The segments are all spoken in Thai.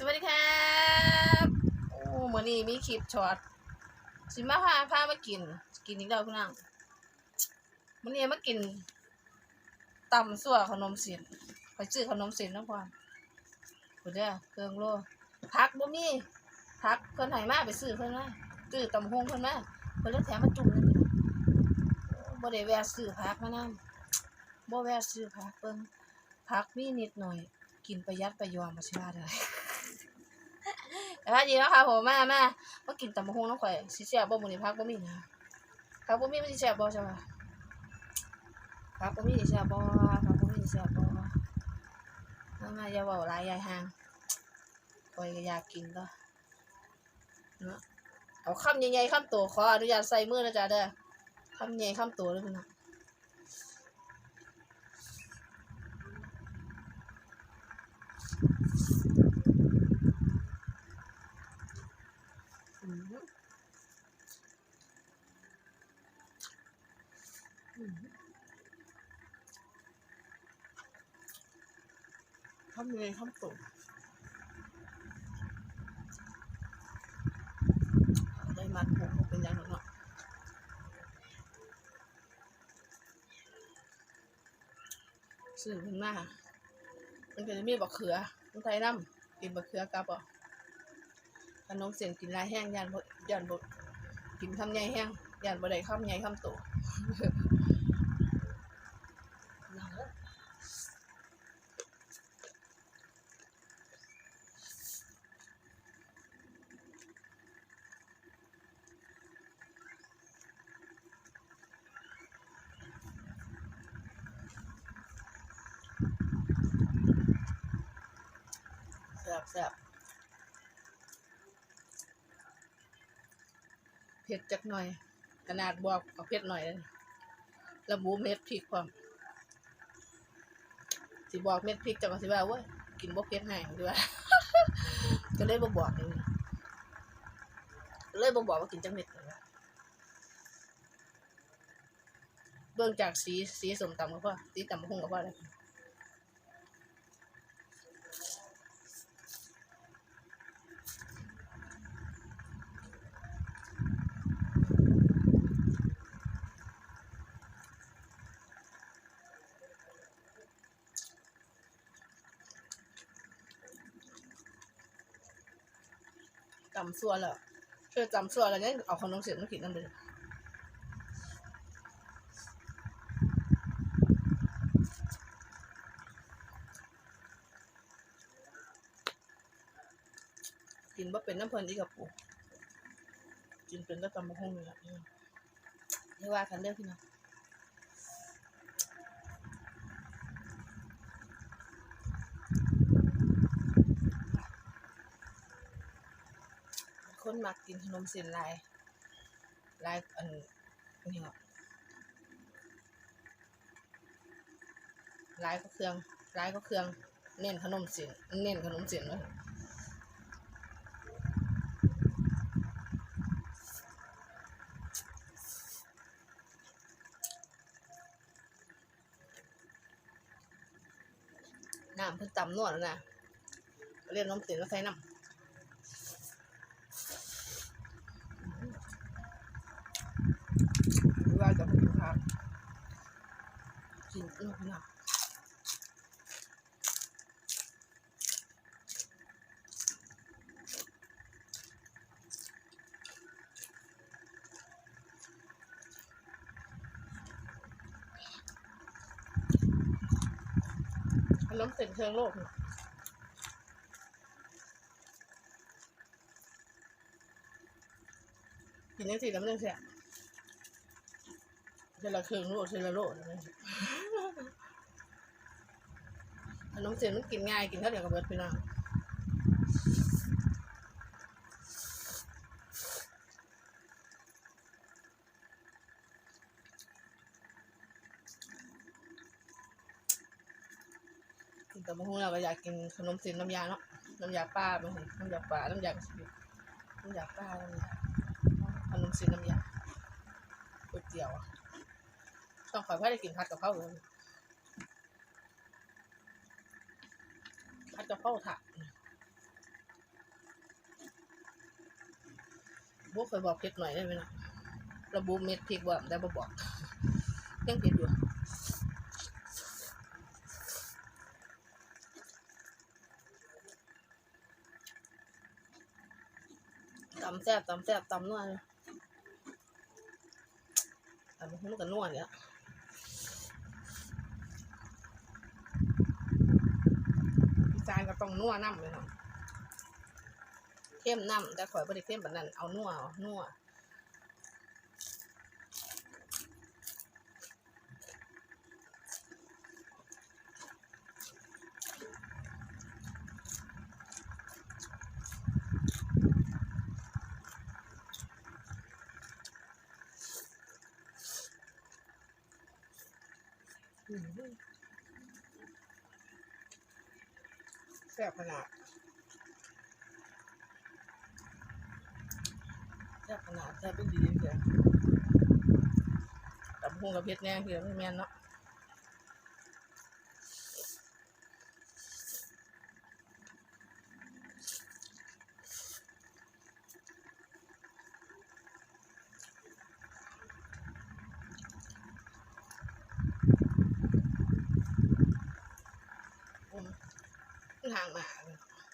สวัสดีครับโอ้มื่อนี้มีคลิปช็อตสิมาพาพามากิน กินอีกแล้วพี่น้องมื่อนี้มากินตำสั่วขนมเสียนไปซื้อขนมเสียนน้ำความกูเด้อเครื่องโลพักบ่มีพักเพิ่นให้มาไปซื้อเพิ่นมาซื้อตำฮงเพิ่นมาเพิ่นเลยแถมมาจุ่มนั่นนี่บ่ได้แวะซื้อพักมานำบ่แวะซื้อพักเพิ่นพักมีนิดหน่อย กินประหยัดประยอมมาสิว่าได้ แต่ว่าดีแล้วค่ะผมมามามากินตำบักหุ่งน้องข่อยสิแซ่บบ่มื้อนี้พักบ่มีนะพักบ่มีมันสิแซ่บบ่ใช่ป่ะพักบ่มีสิแซ่บบ่พักบ่มีสิแซ่บบ่มามาอย่าเว้าหลายยายห่างข่อยก็อยากกินก็เนาะเอาคำใหญ่ๆคำโตขออนุญาตใส่มือนะจ๊ะเด้อคำใหญ่คำโตเด้อพี่น้องอืม อืมคำใหญ่คำโตได้มัดผมเป็นอย่างนั้นเนาะซื้อขึ้นมามันก็จะมีบักเขือมันไทยน้ำกินบักเขือกับอะขนมเสียนกินลายแห้งยันบ่ยันบดกินคำใหญ่แห้งยันบ่ได้คำใหญ่คำโต บแซ่บเผ็ดจักหน่อย ขนาดบอกเอาเผ็ดหน่อยเลยระบุเม็ดพริกความสิบอกเม็ดพริกจังก็สิว่าเว้ยกินบ่เผ็ดให้ดีว่าก็เลยบ่บอกเลยเลยบ่บอกว่ากินจังเม็ดเลยเบิ่งจากสีสีสมตำก็พอสีตำบักหุ่งก็พอแล้วจำส่วนแล้วคือจำส่วนแล้วเนี่ย เอาขนมเสียนมากินนั่นเลยกินว่าเป็นน้ำเพลินดีกับปูกินเป็นก็จำมะฮงนี่แหละอืมเรียกว่ากันเด้อพี่น้องคน กินขนมเส้นลายลายอันอันนี้เนาะลายก็เครื่องลายก็เครื่องเน้นขนมเส้นเน้นขนมเส้นเลยน้ำเพิ่นตำนวดแล้วนะเรียนขนมเส้นแล้วใส่น้ำ เวลาจะกินข้าว กินลูกนะขนมเส้นเครื่องโลกกินยังสิแล้วมันยังแซ่บเทละครึ่งโลเทละโลนะ ขนมเส้นมันกินง่ายกินเท่าเดียวกับเบิร์ดพี่น้องกินแต่มะฮุ่งเราก็อยากกินขนมเส้นน้ำยาเนาะน้ำยาป้าไปเห็นน้ำยาปลาน้ำยากระสีน้ำยาป้าน้ำยาขนมเส้นน้ำยาก๋วยเตี๋ยวต้องขอให้ได้กินผัดกะเพราเลย ผัดกะเข้าถาดบุกเคยบอกเผ็ดหน่อยได้ไหมนะระบุเม็ดพริกว่าได้บ่บอกยังเผ็ดอยู่ตำแซ่บตำแซ่บตำนวดตำมันก็นวดเนี่ย ต้องนัวน้ำเลยเนาะเข้มน้ำแต่ข่อยบ่ได้เข้มแบบนั้นเอานัวนัว ซ่บขนาดแซ่บขนาดแซ่บเป็นดีเลยกับพงกับเพชรแน่เพียงแม่นเนาะางหนา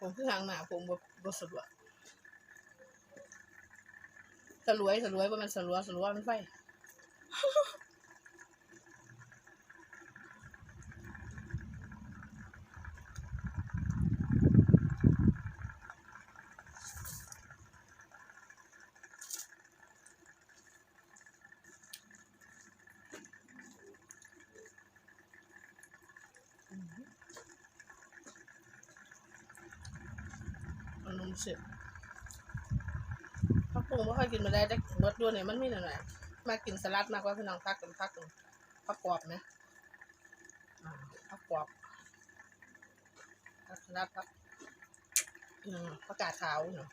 ผมคือห่างหนาผมบ่บ่สะดวกสลวยสลวยว่ามันสลัวสลัวมันไฟ เสียพักปุ้งไม่ค่อยกินมาได้แต่เบิดด้วยเนี่ยมันมีหน่อยๆมากินสลัดมากกว่าพี่น้องพักกันพักกันพักกรอบไหมผักกรอบพักสลัดพักอืมผักกาดขาวเนาะ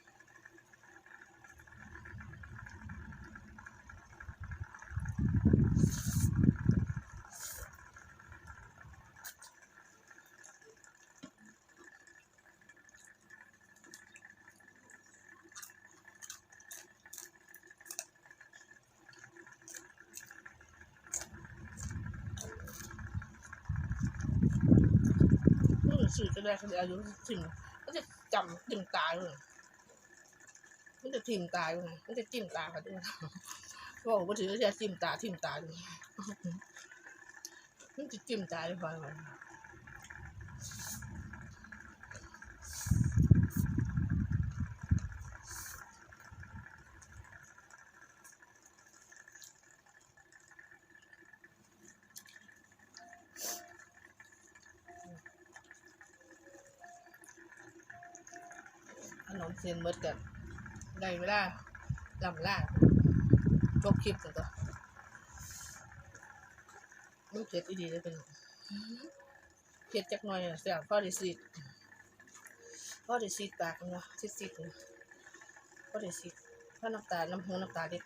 สื่อจะได้คะแนนอายุถึงมันจะจำจิ้มตายเลยมันจะทิมตายเลยมันจะจิ้มตาเขาด้วยบอกว่าถือจะจิ้มตาทิมตาด้วยมันจะจิ้มตายเลย มันขนมเส้นเมดกันได้เวลาลำล่าจบคลิปกันตัวมันเผ็ดอีดีเลยเป็นเผ็ดจักหน่อยเสียงพ่อดิซิตพ่อดิซิตปากเนาะซิดซิดพ่อดิซิตพ่อน้ำตา น้ำหูน้ำตาเด็ก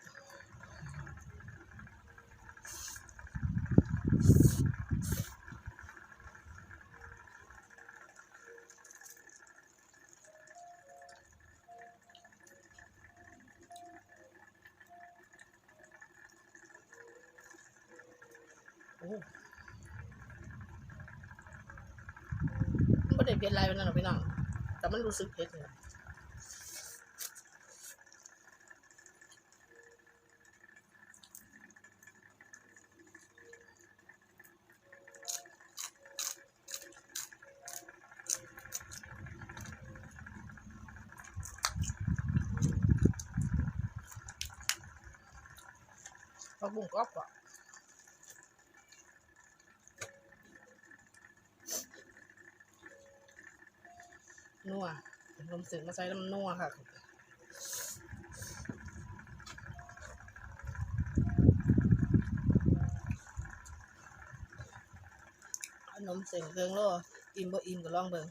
ไม่ได้เผ็ดอะไรเป็นนั่นหรอกพี่น้อง แต่มันรู้สึกเผ็ดเนี่ยพอบุ้งกรอบกว่า นัวลมเสียงมาใช้น้ำนัวค่ะขนมเสียงเกิงโลอิ่มบ่อิ่มก็ลองเบิ่ง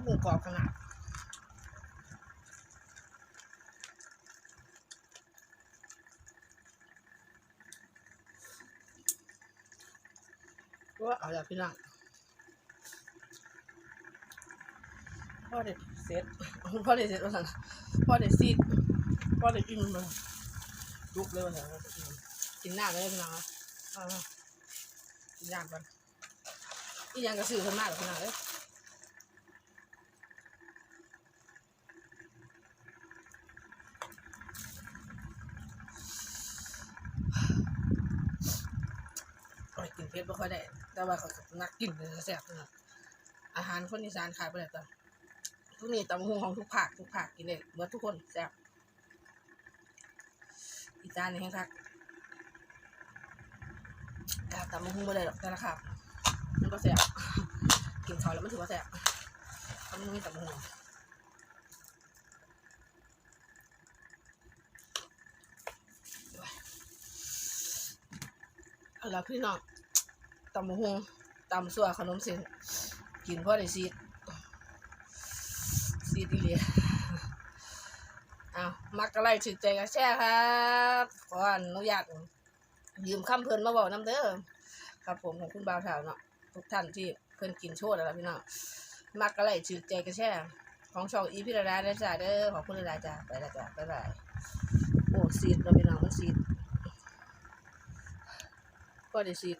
ำบุ้งกรอบขนาดว่าเอาอย่าพี่น้องพ่อเด็ดเสร็จพ่อเด็ดเสร็จแล้วสั่งพ่อเด็ดซีดพ่อเด็ดอิ่มเลยลุกเลยว่าสั่งกินหน้าเลยพี่น้องกินย่าก่อนอีกอย่างก็ซื้อขึ้นมาหรอกพี่น้องเอ้ย ข่อยกินเผ็ดไม่ค่อยได้ แต่ว่าเขานักกินเลยแซ่บนะอาหารคนอีสานขายไปแล้วจ้ะทุกนี้ตำบักหุงของทุกภาคทุกภาคกินได้เมื่อทุกคนแซ่บอีจานนี่แห้งคักกาตำบักหุงไม่ได้หรอกแต่ละครับมันก็แซ่บกินเขาวแล้วมันถือว่าแซ่บตำบักหุงมีตำบักหุงเอาละพี่น้อง ตำบักหุงตำสั่วขนมเส้นกินพราะได้ซีดซีดอีเลียอ้าวมักอะไรถึกใจก็แช่ครับขออนุญาตยืมคำเพิ่นมาบอกน้ำเด้อครับผมของคุณบ่าวถาวเนาะทุกท่านที่เพิ่นกินโชดแล้วล่ะพี่น้องมักอะไรถึกใจก็แช่ของช่องอีพิรดาได้จ้าเด้อขอบคุณหลายจ้าไปแล้วจ้าบ๊ายบายโอ้ซีดเราพี่น้องมันซีดก็ได้ซีด